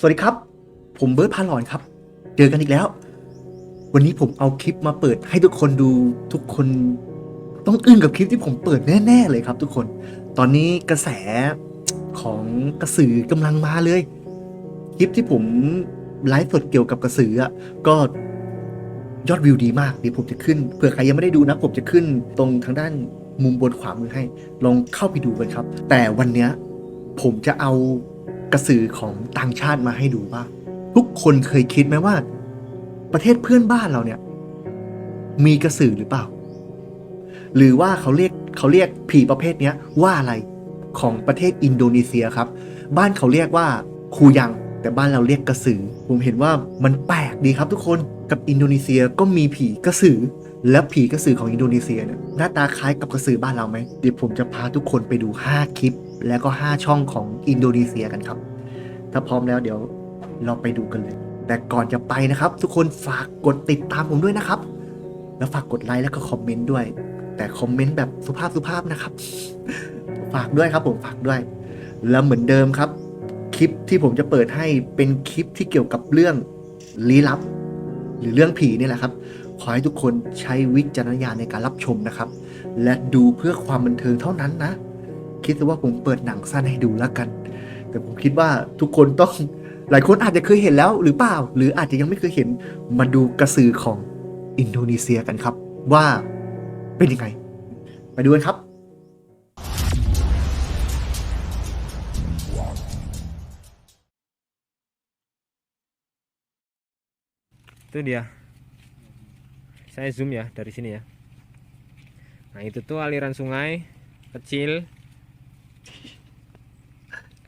สวัสดีครับ ผมเบิร์ดพาหลอนครับ เจอกันอีกแล้ว วันนี้ผมเอาคลิปมาเปิดให้ทุกคนดูทุกคน ต้องอึ้งกับคลิปที่ผมเปิดแน่ๆเลยครับ ทุกคน ตอนนี้กระแสของกระสือกำลังมาเลย คลิปที่ผมไลฟ์สดเกี่ยวกับกระสืออะก็ยอดวิวดีมากเดี๋ยวผมจะขึ้นเผื่อใครยังไม่ได้ดูนะ ผมจะขึ้นตรงทางด้านมุมบนขวามือให้ ลองเข้าไปดูกันครับ แต่วันเนี้ยผมจะเอา กระสือของต่างชาติมาให้ดูว่า ทุกคนเคยคิดไหมว่า ประเทศเพื่อนบ้านเราเนี่ย มีกระสือหรือเปล่า หรือว่าเขาเรียกเขาเรียกผีประเภทเนี้ยว่าอะไรของประเทศอินโดนีเซียครับ บ้านเขาเรียกว่าคูยัง แต่บ้านเราเรียกกระสือ ผมเห็นว่ามันแปลกดีครับทุกคนกับอินโดนีเซียก็มีผีกระสือ และผีกระสือของอินโดนีเซียเนี่ยหน้าตาคล้ายกับกระสือบ้านเราไหมเดี๋ยวผมจะพาทุกคนไปดู 5 คลิป แล้วก็ 5 ช่องของอินโดนีเซียกันครับ ถ้าพร้อมแล้วเดี๋ยวเราไปดูกันเลย แต่ก่อนจะไปนะครับ ทุกคนฝากกดติดตามผมด้วยนะครับ แล้วฝากกดไลค์แล้วก็คอมเมนต์ด้วย แต่คอมเมนต์แบบสุภาพสุภาพนะครับ ฝากด้วยครับผมฝากด้วย แล้วเหมือนเดิมครับ คลิปที่ผมจะเปิดให้เป็นคลิปที่เกี่ยวกับเรื่องลี้ลับ หรือเรื่องผีนี่แหละครับ ขอให้ทุกคนใช้วิจารณญาณในการรับชมนะครับ และดูเพื่อความบันเทิงเท่านั้นนะ คิดซะว่าผมเปิดหนังสั้นให้ดูแล้วกัน แต่ผมคิดว่าทุกคนต้องหลายคนอาจจะเคยเห็นแล้วหรือเปล่า หรืออาจจะยังไม่เคยเห็นมาดูกระสือของอินโดนีเซียกันครับ ว่าเป็นยังไง ไปดูกันครับ itu dia. Saya zoom ya dari sini ya. Nah itu tuh aliran sungai kecil.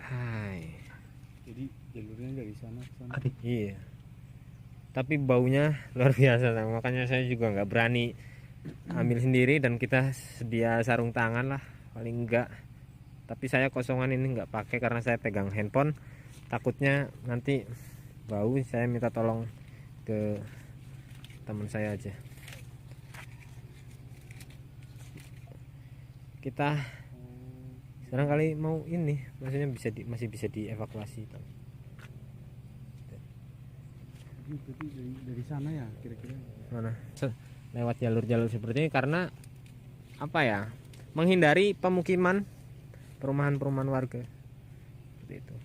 Hai. Jadi jalurnya dari sana ke sana. Adik. iya. Tapi baunya luar biasa Nah, makanya saya juga nggak berani ambil sendiri dan kita sedia sarung tangan lah paling enggak tapi saya kosongan ini nggak pakai karena saya pegang handphone. Takutnya nanti bau saya minta tolong ke teman saya aja. Kita sekarang kali mau ini maksudnya bisa di, masih bisa dievakuasi Jadi dari, dari sana ya kira-kira. mana? Lewat jalur-jalur seperti ini karena apa ya menghindari pemukiman perumahan-perumahan warga. Seperti itu.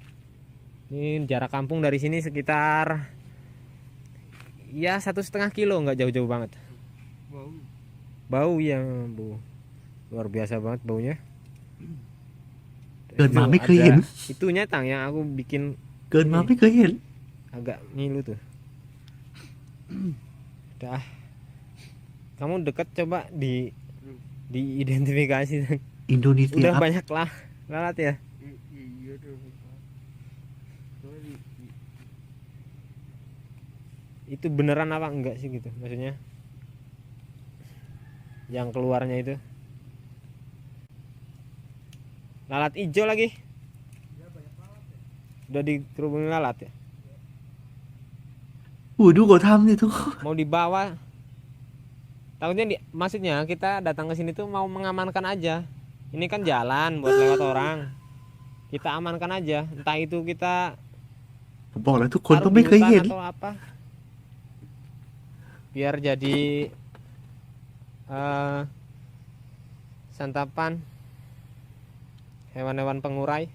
Ini jarak kampung dari sini sekitar ya satu setengah kilo nggak jauh-jauh banget Wow. bau yang bu luar biasa banget baunya เกิดมา Itu ไม่เคยเห็น ada- itunya tang yang aku bikin เกินมาไม่เคยเห็น agak ngilu tuh dah kamu dekat coba di diidentifikasi Tang. อินโดนีเซีย udah ครับ banyak lah lalat ya itu beneran apa enggak sih gitu maksudnya yang keluarnya itu lalat hijau lagi udah dikerubungin lalat ya โอ้ยดูเขาทำนี่ทุกคน mau dibawa takutnya di, maksudnya kita datang ke sini tuh mau mengamankan aja ini kan jalan buat lewat orang kita amankan aja entah itu kita ผมบอกแล้วทุกคน taruh ต้อง di ไม่เคย hutan เห็น atau apa biar jadi eh, santapan hewan-hewan pengurai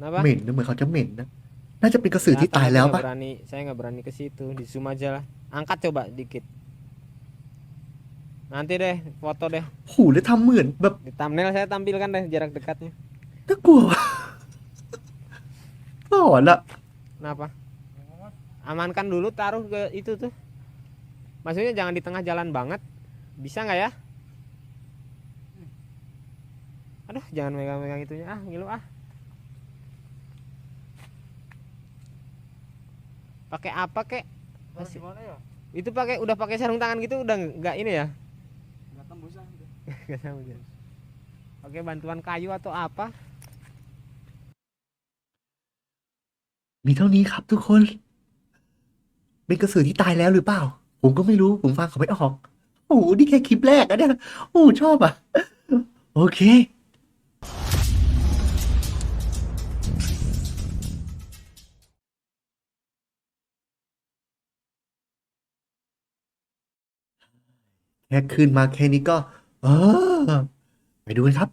เห kenapa ม็นนะเหมือนเขาจะเหม็นนะ น่าจะเป็นกระสือที่ Nggak ตาย tahu, แล้ว saya nggak ปะ berani saya nggak berani ke situ di zoom aja lah angkat coba dikit nanti deh foto deh หูแล้วทำเหมือนแบบ di thumbnail saya tampilkan deh jarak dekatnya น่ากลัว wala. Kenapa? Amankan dulu taruh ke itu tuh. Maksudnya jangan di tengah jalan banget. Bisa nggak ya? Aduh, jangan megang-megang itunya ah, ngilu ah. Pakai apa, kek? Masih. Ya? Itu pakai udah pakai sarung tangan gitu udah nggak ini ya? Nggak tembusan. Gitu. Nggak tembusan. Ya? Oke, bantuan kayu atau apa? มีเท่านี้ครับทุกคน เป็นกระสือที่ตายแล้วหรือเปล่า ผมก็ไม่รู้ ผมฟังเขาไม่ออก โอ้โห นี่แค่คลิปแรกนะเนี่ย โอ้ ชอบอะโอเค แค่ขึ้นมาแค่นี้ก็ เออ ไปดูกันครับ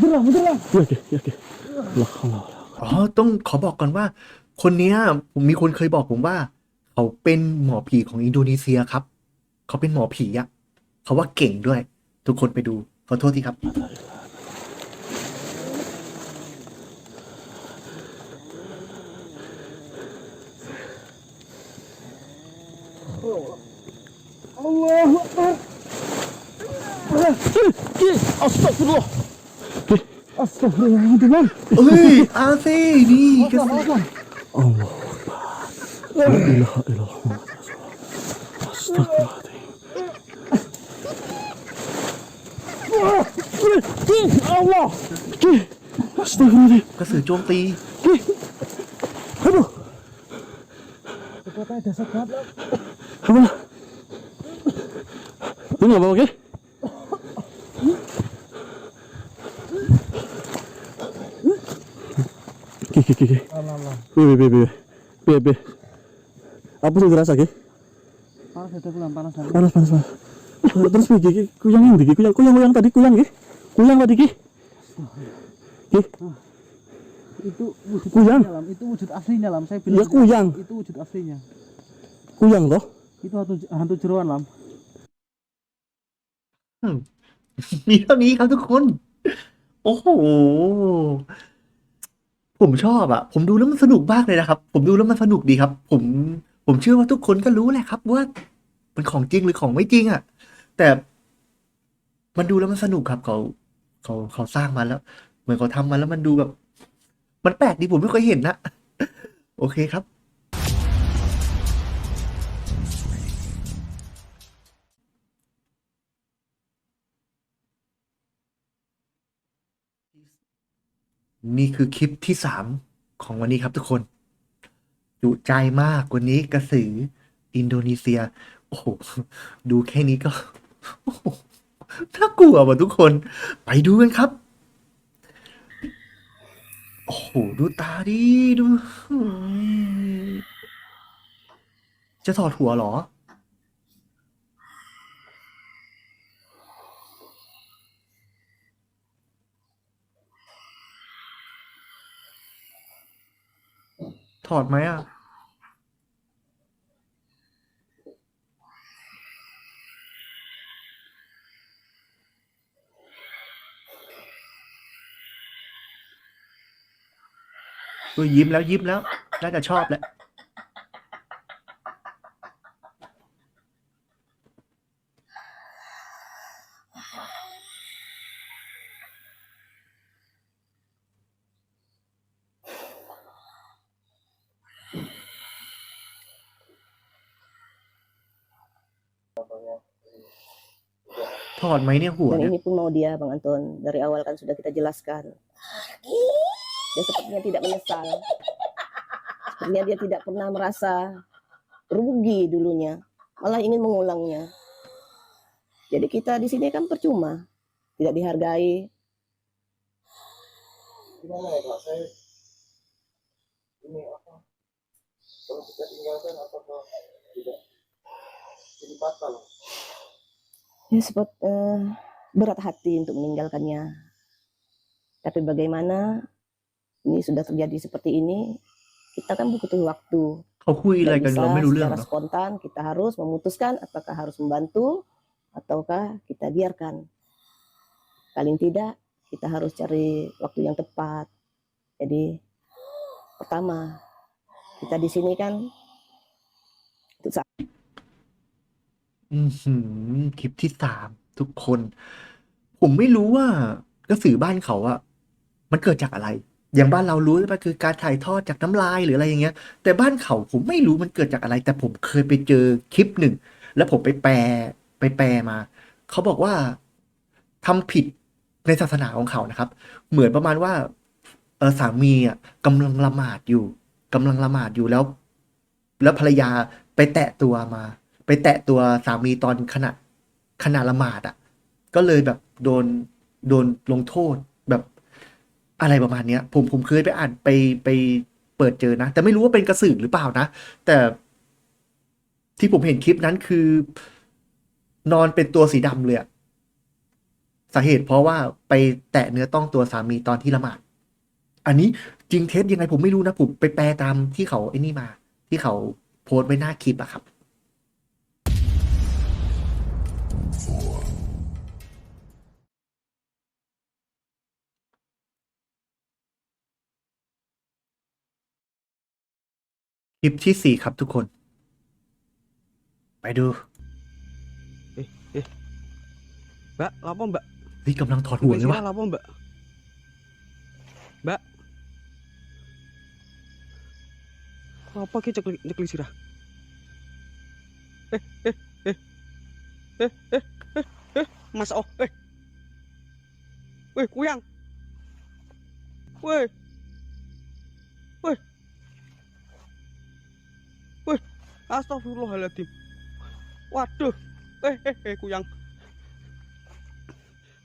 Beneran, beneran. Iya, oke, iya, oke. Allah, Allah, Allah. อ๋อต้องขอบอกก่อนว่า คนเนี้ยผมมีคนเคยบอกผมว่า เขาเป็นหมอผีของอินโดนีเซียครับ เขาเป็นหมอผีอะเขาว่าเก่งด้วย ทุกคนไปดูขอโทษทีครับ Diba? Uy! Ate! Di! Kasi... Allah. La ilaha illallah. Astagfirullahaladzim. Allah! Astagfirullahaladzim. Kasi chong ti. Aduh. Ano Kepala dasar gelap. Apa? Ini apa, oke? Okay? Ki, ki, ki, ki. Be, be, be, be. Be, be. Apa sih terasa, Ki? Panas ada bulan panas ada. Panas, panas, panas. Eh, Terus, Ki, Ki, kuyang yang Ki, kuyang, kuyang, kuyang tadi, kuyang, Ki. Kuyang tadi, Ki. Ki, Itu wujud Kuyang. aslinya, Lam. Itu wujud aslinya lam. Saya Iya, bilang kuyang. Itu wujud aslinya. kuyang toh. Itu hantu hantu jeroan lam. มีเท่านี้ครับทุกคน โอ้โห ผมชอบอะผมดูแล้วมันสนุกมากเลยนะครับ ผมดูแล้วมันสนุกดีครับ ผมผมเชื่อว่าทุกคนก็รู้แหละครับ ว่ามันของจริงหรือของไม่จริงอะแต่มันดูแล้วมันสนุกครับ เขาเขาเขาสร้างมาแล้ว เหมือนเขาทำมาแล้วมันดูแบบ มันแปลกดีผมไม่เคยเห็นนะโอเคครับ นี่คือคลิปที่สามของวันนี้ครับทุกคนจุใจมากวันนี้กระสืออินโดนีเซีย โอ้โห ดูแค่นี้ก็น่ากลัวว่ะทุกคน ไปดูกันครับ โอ้โห ดูตาดิดู จะถอดหัวเหรอ ถอดไหมอะก็ยิ้มแล้วยิ้มแล้ว น่าจะชอบแหละ Anton, mainnya Huan. Dan ini pun mau dia Bang Anton. Dari awal kan sudah kita jelaskan. Dia sepertinya tidak menyesal. Sepertinya dia tidak pernah merasa rugi dulunya. Malah ingin mengulangnya. Jadi kita di sini kan percuma. Tidak dihargai. Gimana ya Pak? Saya ini apa? Kalau kita tinggalkan atau tidak? Jadi loh ya sempat uh, eh, berat hati untuk meninggalkannya. Tapi bagaimana ini sudah terjadi seperti ini, kita kan butuh waktu. Tidak bisa secara spontan kita harus memutuskan apakah harus membantu ataukah kita biarkan. Paling tidak kita harus cari waktu yang tepat. Jadi pertama kita di sini kan อือหือคลิปที่สามทุกคน ผมไม่รู้ว่ากระสือบ้านเขาอะมันเกิดจากอะไร อย่างบ้านเรารู้ใช่ปะคือการถ่ายทอดจากน้ำลายหรืออะไรอย่างเงี้ย แต่บ้านเขาผมไม่รู้มันเกิดจากอะไร แต่ผมเคยไปเจอคลิปหนึ่ง แล้วผมไปแปลไปแปลมา เขาบอกว่าทำผิดในศาสนาของเขานะครับ เหมือนประมาณว่าเออสามีอะกำลังละหมาดอยู่กำลังละหมาดอยู่แล้ว แล้วภรรยาไปแตะตัวมา แตะตัวสามีตอนขณะขณะละหมาดอะ ก็เลยแบบโดนโดนลงโทษแบบอะไรประมาณเนี้ย ผมผมเคยไปอ่านไปไปเปิดเจอนะ แต่ไม่รู้ว่าเป็นกระสือหรือเปล่านะ แต่ที่ผมเห็นคลิปนั้นคือ นอนเป็นตัวสีดำเลยอะสาเหตุเพราะว่าไปแตะเนื้อต้องตัวสามีตอนที่ละหมาด อันนี้จริงเท็จยังไงผมไม่รู้นะ ผมไปแปลตามที่เขาไอ้นี่มา ที่เขาโพสต์ไว้หน้าคลิปอะครับ คลิปที่สี่ครับทุกคน ไปดู Mbak, lapo mbak? เฮ้ยกำลังถอดหัวเลยวะ Sirah lapo mbak? Mbak? Apa ki ceklik ceklik sirah? Eh, eh, eh. Eh, eh, eh, eh. Mas oh, eh. Weh, kuyang. Weh. Weh. Astagfirullahaladzim. Waduh. Eh, eh, eh kuyang.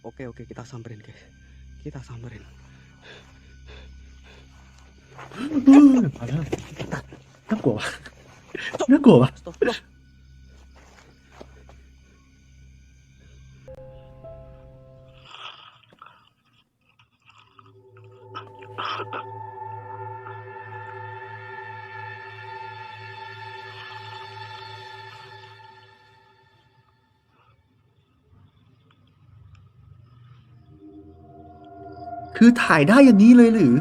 Oke, oke, kita samperin, guys. Kita samperin. Nggak parah. nggak Takut. คือถ่ายได้อย่างนี้เลยหรือ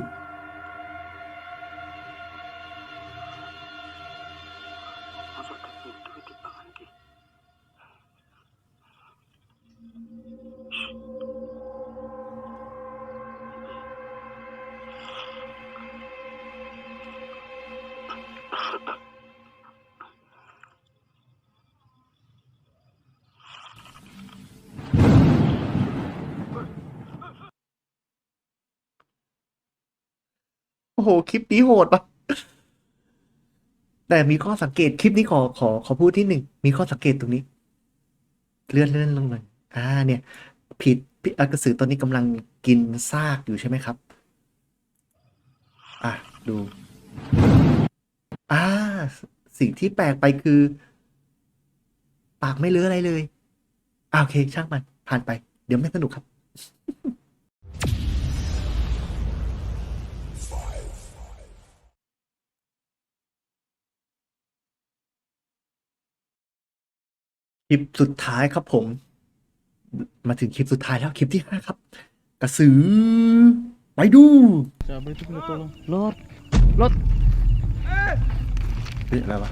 โอ้โหคลิปนี้โหดปะแต่มีข้อสังเกตคลิปนี้ขอขอขอพูดที่หนึ่งมีข้อสังเกตตรงนี้ เลื่อนเลื่อนลงเลยอ่า เนี่ย ผิดผิอากระสือตอนนี้กำลังกินซากอยู่ใช่ไหมครับ อะดูอ่าสิ่งที่แปลกไปคือ ปากไม่เลืออะไรเลยอ่าโอเค ช่างมันผ่านไป เดี๋ยวไม่สนุกครับ คลิปสุดท้ายครับผม มาถึงคลิปสุดท้ายแล้วคลิปที่ห้าครับ กระสือ ไปดู Siapa itu kena tolong? Lord. เฮ้ยอะไรวะ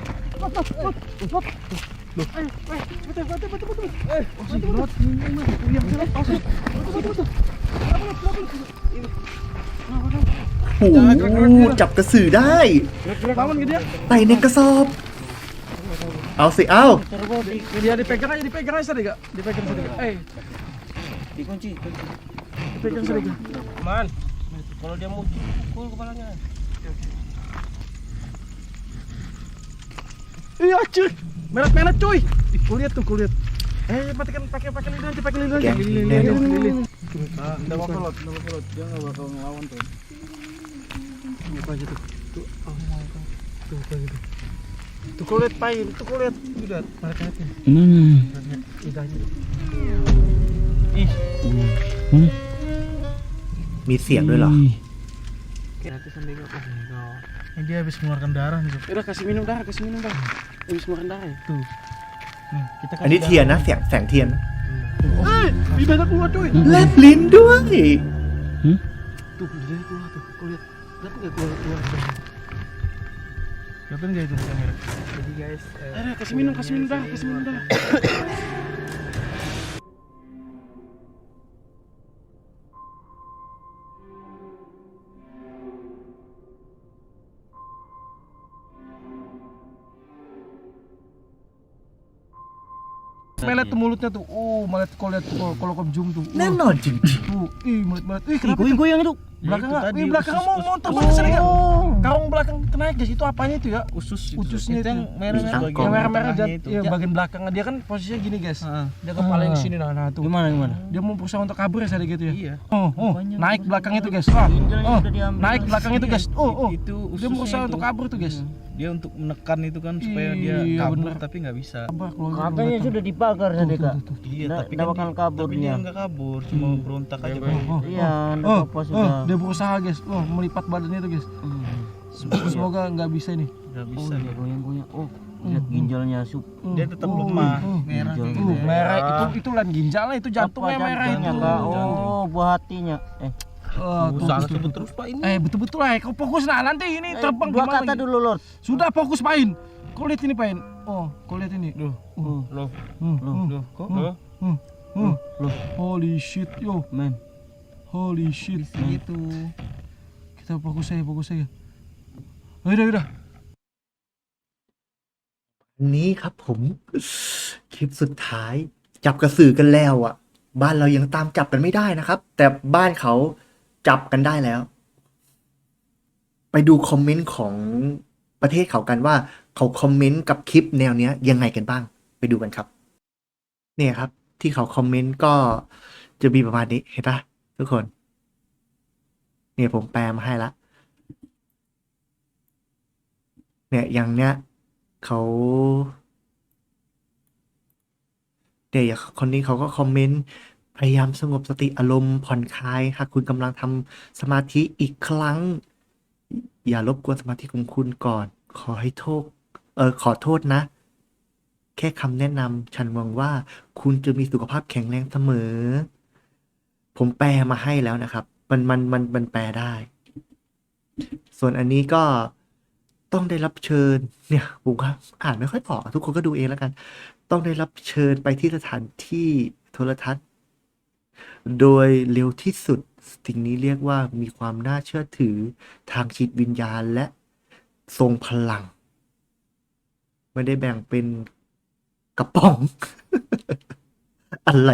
โอ้โหจับกระสือได้ Lawan ke dia. ใส่ในกระสอบ Au si au. Dia dipegang aja, dipegang aja sedikit. Dipegang sedikit. Eh. Dikunci. Dipegang sedikit. Man. Kalau dia mau pukul kepalanya. Iya cuy. merah merah cuy. Kulihat tuh, kulihat. Eh, matikan pakai pakai lidah aja, pakai lidah aja. Lilin, lilin, lilin. Tidak enggak bakal lot, enggak bakal lot. Dia nggak bakal ngelawan tuh. Apa aja tuh? Tuh, apa? tuh, tuh. Apa gitu. Tuh kau lihat pain, tuh kau lihat. Udah, melet-meletnya. Mana? Lidahnya. มีเสียงด้วยเหรอ Nanti sampai ke oh my god. Ini dia habis mengeluarkan darah nih. Sob. Udah kasih minum darah, kasih minum darah. Habis makan darah ya? Tuh. Nih, kita อันนี้เทียนนะเสียงแสงเทียน Eh, lidahnya keluar cuy. แลบลิ้นด้วย Tuh, lidahnya keluar tuh. Kau lihat. Kenapa nggak keluar keluar? Siapin gak itu kamera? Jadi guys, eh, Aduh, kasih minum, kasih minum dah, kasih minum dah. melet tuh mulutnya tuh. Oh, melet kalau lihat kalau kalau tuh. Uh. nenon anjing. Uh, ih melet-melet. Ih, kenapa? Goyang-goyang itu. Belakang itu nggak? tadi Wih, belakang usus- mau usus- mau sana nggak? Oh. Karung belakang kena guys itu apanya itu ya? usus itu. Ususnya itu yang merah-merah bagian merah-merah itu. ya, bagian belakangnya dia kan posisinya gini guys. Ah. Dia kepala yang sini nah, nah tuh. Gimana gimana? Dia mau berusaha untuk kabur ya tadi gitu ya. Iya. Oh, oh, Banyak naik usus belakang itu guys. Oh, Ginjalnya oh, naik belakang itu guys. Oh, oh. Itu Dia ususnya berusaha untuk kabur tuh guys. Dia untuk menekan itu kan supaya dia Iya, kabur bener. tapi nggak bisa. Kabur Katanya belakang. sudah dibakar Tuh, tadi tuh, kak. tuh, tuh. Iya, tapi kan bakal dia- kabur tapi dia dia. nggak kabur, cuma berontak aja. Bang. Oh, Iya, nggak oh, apa-apa oh, sudah. dia berusaha guys. Oh, melipat badannya itu guys. Hmm. Semoga nggak bisa nih. Nggak Oh, bisa iya, dia. goyang-goyang. Oh, lihat ginjalnya sup. Hmm. Dia tetap Oh, lemah, oh. merah kayak Ginjal. gitu. Uh, ya. merah itu itu lan ginjalnya itu jantungnya Apa merah itu. kak? Oh, buah hatinya. Eh, Oh, tuh, Usaha tuh, tuh, sebut tuh. terus Pak ini. Eh betul-betul lah, kau fokus nah nanti ini eh, terbang dua gimana kata lagi? dulu Lord. Sudah fokus Pain. Kau lihat ini Pain. Oh, kau lihat ini. Loh, Oh, loh, Hmm, Loh, hmm, loh, kok? hmm, Loh, hmm, hmm. loh, Holy shit, yo. men. Holy shit. gitu. Kita fokus aja, fokus aja. Oh, Udah, udah. นี้ครับผม คลิปสุดท้าย จับกระสือกันแล้วอะ บ้านเรายังตามจับกันไม่ได้นะครับ แต่บ้านเขาจับกันได้แล้ว ไปดูคอมเมนต์ของประเทศเขากันว่าเขาคอมเมนต์กับคลิปแนวเนี้ยยังไงกันบ้าง ไปดูกันครับ เนี่ยครับ ที่เขาคอมเมนต์ก็จะมีประมาณนี้เห็นปะ ทุกคน เนี่ยผมแปลมาให้ละ เนี่ยอย่างเนี้ยเขาเดี๋ยวอย่างคนนี้เขาก็คอมเมนต์พยายามสงบสติอารมณ์ผ่อนคลาย หากคุณกำลังทำสมาธิอีกครั้ง อย่ารบกวนสมาธิของคุณก่อน ขอให้โทษเออขอโทษนะ แค่คำแนะนำฉันหวังว่าคุณจะมีสุขภาพแข็งแรงเสมอ ผมแปลมาให้แล้วนะครับ มันมันมันมันแปลได้ ส่วนอันนี้ก็ต้องได้รับเชิญ เนี่ยผมก็อ่านไม่ค่อยออกทุกคนก็ดูเองแล้วกัน ต้องได้รับเชิญไปที่สถานที่โทรทัศน์ โดยเร็วที่สุด สิ่งนี้เรียกว่ามีความน่าเชื่อถือทางจิตวิญญาณและทรงพลัง ไม่ได้แบ่งเป็นกระป๋อง อะไร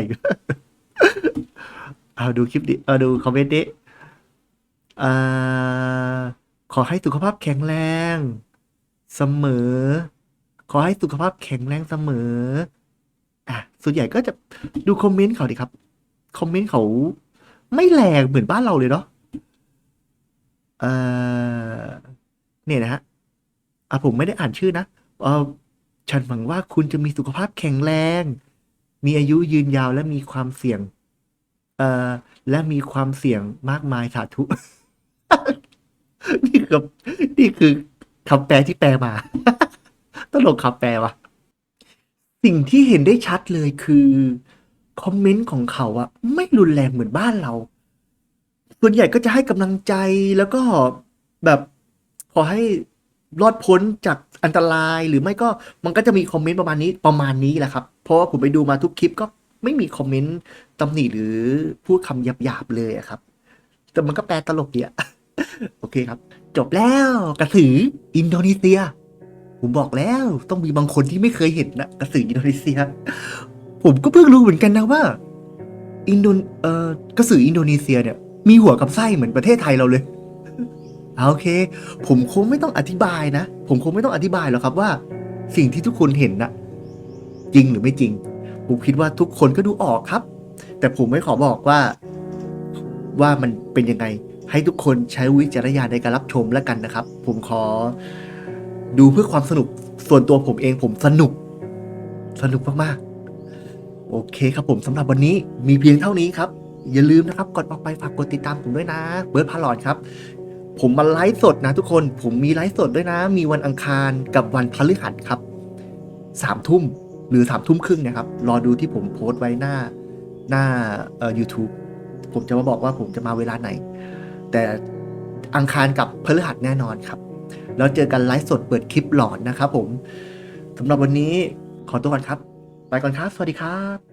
เอาดูคลิปดิเอาดูคอมเมนต์ดิอ่าขอให้สุขภาพแข็งแรง เสมอ ขอให้สุขภาพแข็งแรงเสมอ อะ ส่วนใหญ่ก็จะดูคอมเมนต์เขาดิครับ คอมเมนต์เขาไม่แรงเหมือนบ้านเราเลยเนาะเออเนี่ยนะฮะอะผมไม่ได้อ่านชื่อนะเออฉันหวังว่าคุณจะมีสุขภาพแข็งแรง มีอายุยืนยาวและมีความเสี่ยง เอ่อและมีความเสี่ยงมากมายสาธุ นี่คือนี่คือคำแปลที่แปลมา ตลกคำแปลวะสิ่งที่เห็นได้ชัดเลยคือคอมเมนต์ของเขาอะไม่รุนแรงเหมือนบ้านเรา ส่วนใหญ่ก็จะให้กำลังใจแล้วก็แบบขอให้รอดพ้นจากอันตรายหรือไม่ก็มันก็จะมีคอมเมนต์ประมาณนี้ประมาณนี้แหละครับ เพราะว่าผมไปดูมาทุกคลิปก็ ไม่มีคอมเมนต์ตำหนิหรือพูดคำหยาบๆเลยครับ แต่มันก็แปลตลกดีอะโอเคครับ จบแล้วกระสืออินโดนีเซีย ผมบอกแล้วต้องมีบางคนที่ไม่เคยเห็นนะกระสืออินโดนีเซีย ผมก็เพิ่งรู้เหมือนกันนะว่า อินโดนเอ่อกระสืออินโดนีเซียเนี่ย มีหัวกับไส้เหมือนประเทศไทยเราเลยโอเค ผมคงไม่ต้องอธิบายนะ ผมคงไม่ต้องอธิบายหรอกครับว่า สิ่งที่ทุกคนเห็นนะจริงหรือไม่จริง ผมคิดว่าทุกคนก็ดูออกครับ แต่ผมไม่ขอบอกว่าว่ามันเป็นยังไง ให้ทุกคนใช้วิจารณญาณในการรับชมแล้วกันนะครับ ผมขอดูเพื่อความสนุกส่วนตัวผมเองผมสนุก สนุกมากๆ โอเคครับผมสำหรับวันนี้มีเพียงเท่านี้ครับ อย่าลืมนะครับกดออกไปฝากกดติดตามผมด้วยนะ เบิร์ดพาหลอนครับ ผมมาไลฟ์สดนะทุกคน ผมมีไลฟ์สดด้วยนะ มีวันอังคารกับวันพฤหัสครับสามทุ่ม หรือสามทุ่มครึ่งนะครับ รอดูที่ผมโพสต์ไว้หน้าหน้าเอ่อยูทูบผมจะมาบอกว่าผมจะมาเวลาไหน แต่อังคารกับพฤหัสแน่นอนครับ แล้วเจอกันไลฟ์สดเปิดคลิปหลอนนะครับผมสำหรับวันนี้ขอตัวก่อนครับ ไปก่อนครับ สวัสดีครับ